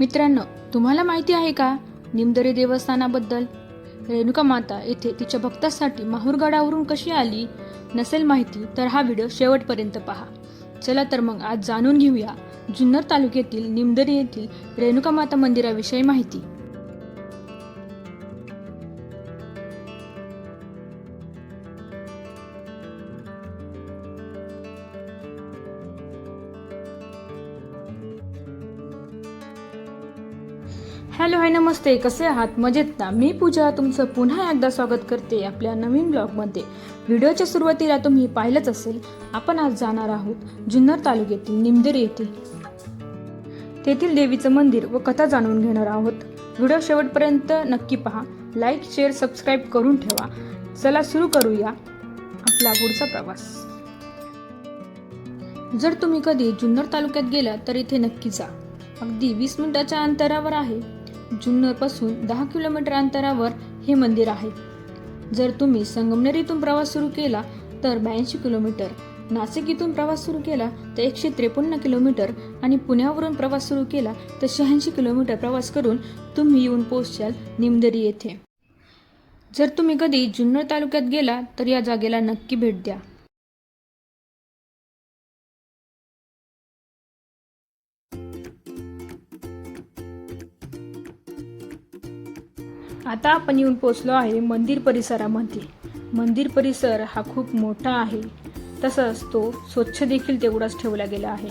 मित्रांनो तुम्हाला माहिती आहे का निमदरी देवस्थानाबद्दल? रेणुका माता येथे तिच्या भक्तासाठी माहूरगडावरून कशी आली? नसेल माहिती तर हा व्हिडिओ शेवटपर्यंत पहा. चला तर मग आज जाणून घेऊया जुन्नर तालुक्यातील निमदरी येथील रेणुका माता मंदिराविषयी माहिती. हॅलो हाय नमस्ते. कसे आहात? मजेत ना? मी पूजा. तुमचं पुन्हा एकदा स्वागत करते आपल्या नवीन ब्लॉगमध्ये. व्हिडिओच्या सुरुवातीला तुम्ही पाहिलंच असेल आपण आज जाणार आहोत जुन्नर तालुक्यातील निमदेर येथील. तेथील देवीचं मंदिर व कथा जाणून घेणार आहोत. व्हिडिओ शेवटपर्यंत नक्की पहा. लाईक शेअर सबस्क्राईब करून ठेवा. चला सुरू करूया आपला पुढचा प्रवास. जर तुम्ही कधी जुन्नर तालुक्यात गेला तर इथे नक्की जा. अगदी वीस मिनिटाच्या अंतरावर आहे. जुन्नरपासून दहा किलोमीटर अंतरावर हे मंदिर आहे. जर तुम्ही संगमनेरीतून प्रवास सुरू केला तर ब्याऐंशी किलोमीटर. नाशिक इथून प्रवास सुरू केला तर एकशे त्रेपन्न किलोमीटर. आणि पुण्यावरून प्रवास सुरू केला तर शहाऐंशी किलोमीटर प्रवास करून तुम्ही येऊन पोहोचाल निमदरी येथे. जर तुम्ही कधी जुन्नर तालुक्यात गेला तर या जागेला नक्की भेट द्या. आता आपण येऊन पोचलो आहे मंदिर परिसरामध्ये. मंदिर परिसर हा खूप मोठा आहे. तसंच तो स्वच्छ देखील तेवढाच ठेवला गेला आहे.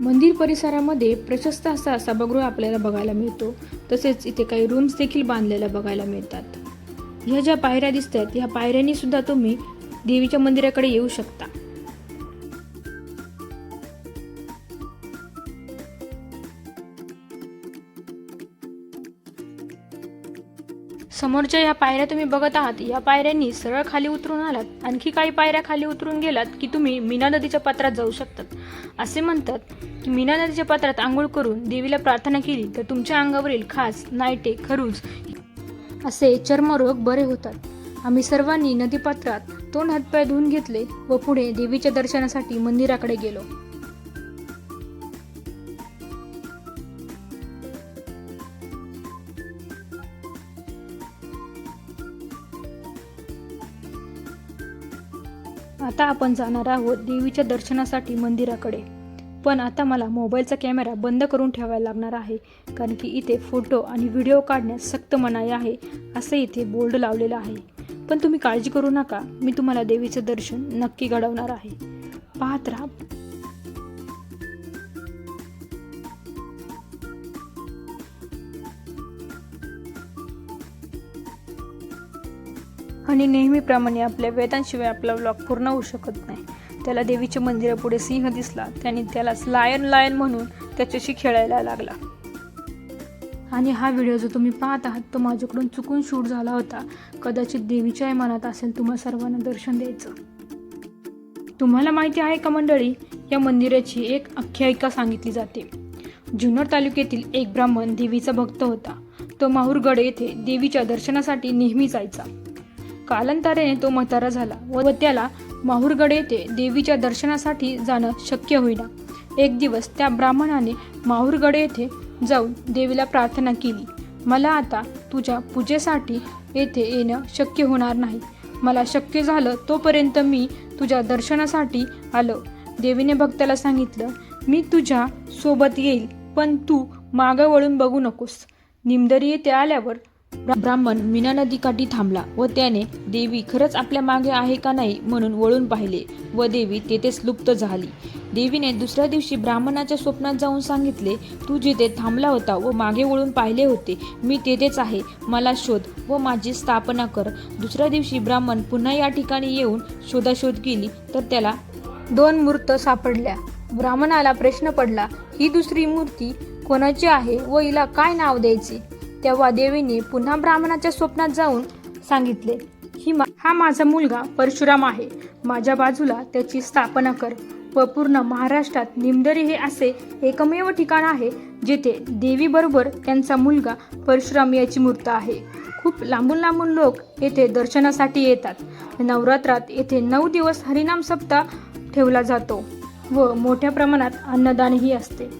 मंदिर परिसरामध्ये प्रशस्त असा सभागृह आपल्याला बघायला मिळतो. तसेच इथे काही रूम्स देखील बांधलेल्या बघायला मिळतात. ह्या ज्या पायऱ्या दिसतात ह्या पायऱ्यांनी सुद्धा तुम्ही देवीच्या मंदिराकडे येऊ शकता. समोरच्या या पायऱ्या तुम्ही बघत आहात या पायऱ्यांनी सरळ खाली उतरून आलात. आणखी काही पायऱ्या खाली उतरून गेलात की तुम्ही मीना नदीच्या पात्रात जाऊ शकतात. असे म्हणतात की मीना नदीच्या पात्रात आंघोळ करून देवीला प्रार्थना केली तर तुमच्या अंगावरील खास नायटे खरूज असे चर्मरोग बरे होतात. आम्ही सर्वांनी नदीपात्रात तोंड हातपाय धुवून घेतले व पुढे देवीच्या दर्शनासाठी मंदिराकडे गेलो. आता आपण जाणार आहोत देवीच्या दर्शनासाठी मंदिराकडे. पण आता मला मोबाईलचा कॅमेरा बंद करून ठेवायला लागणार आहे कारण की इथे फोटो आणि व्हिडिओ काढण्यास सक्त मनाई आहे असं इथे बोर्ड लावलेलं आहे. पण तुम्ही काळजी करू नका मी तुम्हाला देवीचं दर्शन नक्की घडवणार आहे. पाहत राहा. आणि नेहमीप्रमाणे आपल्या वेदांशिवाय आपला ब्लॉग पूर्ण होऊ शकत नाही. त्याला देवीच्या मंदिरापुढे सिंह दिसला. त्याने त्यालाच लायन लायन म्हणून त्याच्याशी खेळायला लागला. आणि हा व्हिडिओ जो तुम्ही पाहत आहात तो माझ्याकडून चुकून शूट झाला होता. कदाचित देवीच्याही मनात असेल तुम्हा सर्वांना दर्शन द्यायचं. तुम्हाला माहिती आहे का मंडळी या मंदिराची एक आख्यायिका सांगितली जाते. जुन्नर तालुक्यातील एक ब्राह्मण देवीचा भक्त होता. तो माहूरगड येथे देवीच्या दर्शनासाठी नेहमी जायचा. कालांतराने तो म्हातारा झाला व त्याला माहूरगड येथे देवीच्या दर्शनासाठी जाणं शक्य होईना. एक दिवस त्या ब्राह्मणाने माहूरगड येथे जाऊन देवीला प्रार्थना केली. मला आता तुझ्या पूजेसाठी येथे येणं शक्य होणार नाही. मला शक्य झालं तोपर्यंत मी तुझ्या दर्शनासाठी आलो. देवीने भक्ताला सांगितलं मी तुझ्या सोबत येईल पण तू मागं वळून बघू नकोस. निमदरी येथे आल्यावर ब्राह्मण मीना नदीकाठी थांबला व त्याने देवी खरंच आपल्या मागे आहे का नाही? म्हणून वळून पाहिले व देवी तेथेच लुप्त झाली. देवीने दुसऱ्या दिवशी ब्राह्मणाच्या स्वप्नात जाऊन सांगितले तू जिथे थांबला होता व मागे वळून पाहिले होते मी तेथेच आहे. मला शोध व माझी स्थापना कर. दुसऱ्या दिवशी ब्राह्मण पुन्हा या ठिकाणी येऊन शोधाशोध केली तर त्याला दोन मूर्त सापडल्या. ब्राह्मणाला प्रश्न पडला ही दुसरी मूर्ती कोणाची आहे व हिला काय नाव द्यायचे? तेव्हा देवीने पुन्हा ब्राह्मणाच्या स्वप्नात जाऊन सांगितले ही मा हा माझा मुलगा परशुराम आहे. माझ्या बाजूला त्याची स्थापना कर. व पूर्ण महाराष्ट्रात निमदरी हे असे एकमेव ठिकाण आहे जेथे देवीबरोबर त्यांचा मुलगा परशुराम याची मूर्त आहे. खूप लांबून लांबून लोक येथे दर्शनासाठी येतात. नवरात्रात येथे नऊ दिवस हरिनाम सप्ताह ठेवला जातो व मोठ्या प्रमाणात अन्नदानही असते.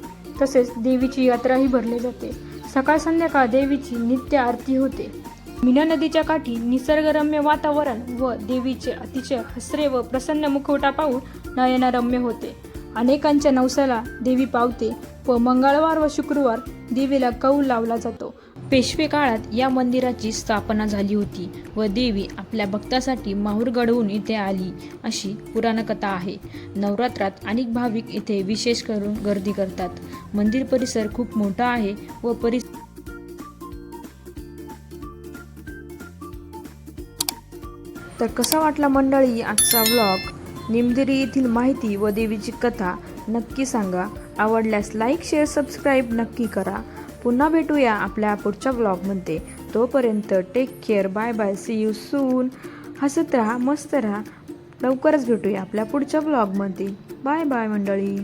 तसेच देवीची यात्राही भरली जाते. सकाळ संध्याकाळ देवीची नित्य आरती होते. मीना नदीच्या काठी निसर्गरम्य वातावरण व देवीचे अतिशय हसरे व प्रसन्न मुखवटा पाहून नयनरम्य होते. अनेकांच्या नवसाला देवी पावते व मंगळवार व शुक्रवार देवीला कौल लावला जातो. पेशवे काळात या मंदिराची स्थापना झाली होती व देवी आपल्या भक्तासाठी माहूर घडवून इथे आली अशी पुराणकथा आहे. नवरात्रात अनेक भाविक इथे विशेष करून गर्दी करतात. मंदिर परिसर खूप मोठा आहे व परिस तर कसा वाटला मंडळी आजचा व्लॉग निमदिरी येथील माहिती व देवीची कथा नक्की सांगा. आवडल्यास लाईक शेअर सबस्क्राईब नक्की करा. पुन्हा भेटूया आपल्या पुढच्या ब्लॉगमध्ये तोपर्यंत take care bye bye see you soon हसत राहा मस्त राहा. लवकरच भेटूया आपल्या पुढच्या ब्लॉगमध्ये बाय बाय मंडळी.